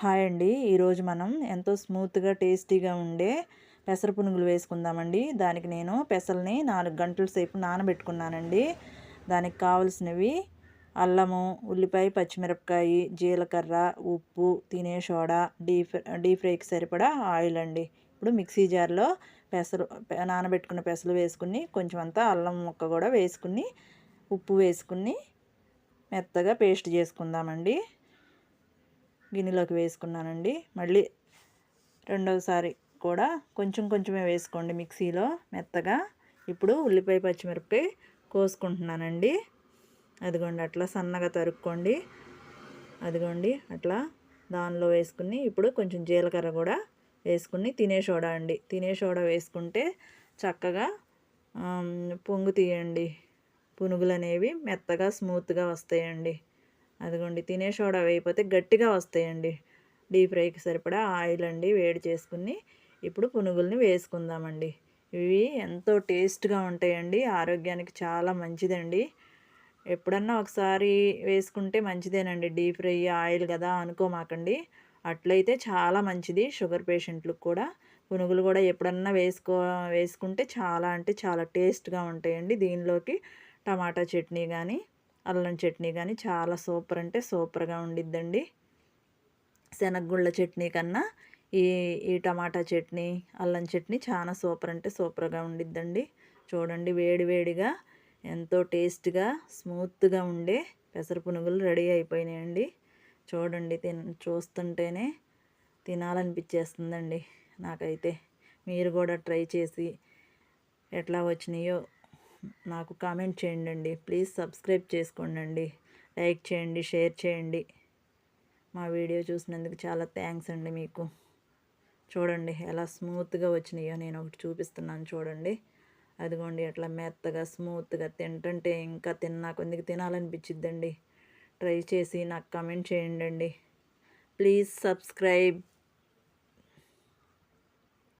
Hi అండి. ఈరోజు మనం ఎంతో స్మూత్గా టేస్టీగా ఉండే పెసర పునుగులు వేసుకుందామండి. దానికి నేను పెసల్ని నాలుగు గంటల సేపు నానబెట్టుకున్నానండి. దానికి కావలసినవి అల్లము ఉల్లిపాయ పచ్చిమిరపకాయ జీలకర్ర ఉప్పు తినే సోడా డీప్ డీప్ ఫ్రైకి సరిపడా ఆయిల్ అండి. ఇప్పుడు మిక్సీ జార్లో పెసరు నానబెట్టుకున్న పెసలు వేసుకుని కొంచెం అంతా అల్లం ముక్క కూడా వేసుకుని ఉప్పు వేసుకుని మెత్తగా పేస్ట్ చేసుకుందామండి. గిన్నెలోకి వేసుకున్నానండి. మళ్ళీ రెండవసారి కూడా కొంచెం కొంచెమే వేసుకోండి మిక్సీలో మెత్తగా. ఇప్పుడు ఉల్లిపాయ పచ్చిమిరపకాయ కోసుకుంటున్నానండి. అదిగోండి అట్లా సన్నగా తరుక్కోండి. అదిగోండి అట్లా దానిలో వేసుకుని ఇప్పుడు కొంచెం జీలకర్ర కూడా వేసుకుని తినే సోడా అండి. తినే సోడా వేసుకుంటే చక్కగా పొంగు తీయండి. పునుగులు అనేవి మెత్తగా స్మూత్గా వస్తాయండి. అదిగోండి తినే సోడా వేయకపోతే గట్టిగా వస్తాయండి. డీప్ ఫ్రైకి సరిపడా ఆయిల్ అండి వేడి చేసుకుని ఇప్పుడు పునుగుల్ని వేసుకుందామండి. ఇవి ఎంతో టేస్ట్గా ఉంటాయండి ఆరోగ్యానికి చాలా మంచిదండి. ఎప్పుడన్నా ఒకసారి వేసుకుంటే మంచిదేనండి డీప్ ఫ్రై ఆయిల్ కదా అనుకోమాకండి. అట్లయితే చాలా మంచిది షుగర్ పేషెంట్లకు కూడా. పునుగులు కూడా ఎప్పుడన్నా వేసుకో వేసుకుంటే చాలా అంటే చాలా టేస్ట్గా ఉంటాయండి. దీనిలోకి టమాటా చట్నీ కానీ అల్లం చట్నీ కానీ చాలా సూపర్ అంటే సూపర్గా ఉండిద్దండి. శనగగుళ్ళ చట్నీ కన్నా ఈ ఈ టమాటా చట్నీ అల్లం చట్నీ చాలా సూపర్ అంటే సూపర్గా ఉండిద్దండి. చూడండి వేడివేడిగా ఎంతో టేస్ట్గా స్మూత్గా ఉండే పెసర పునుగులు రెడీ అయిపోయినాయండి. చూడండి తిన్ చూస్తుంటేనే తినాలనిపించేస్తుందండి నాకైతే. మీరు కూడా ట్రై చేసి ఎట్లా వచ్చినాయో నాకు కామెంట్ చేయండి ప్లీజ్ సబ్స్క్రైబ్ చేసుకోండి లైక్ చేయండి షేర్ చేయండి. మా వీడియో చూసినందుకు చాలా థ్యాంక్స్ అండి మీకు. చూడండి ఎలా స్మూత్గా వచ్చినాయో నేను ఒకటి చూపిస్తున్నాను చూడండి. అదిగోండి అట్లా మెత్తగా స్మూత్గా తింటుంటే ఇంకా తిన్నా కొందికి తినాలనిపించిద్దండి. ట్రై చేసి నాకు కమెంట్ చేయండి ప్లీజ్ సబ్స్క్రైబ్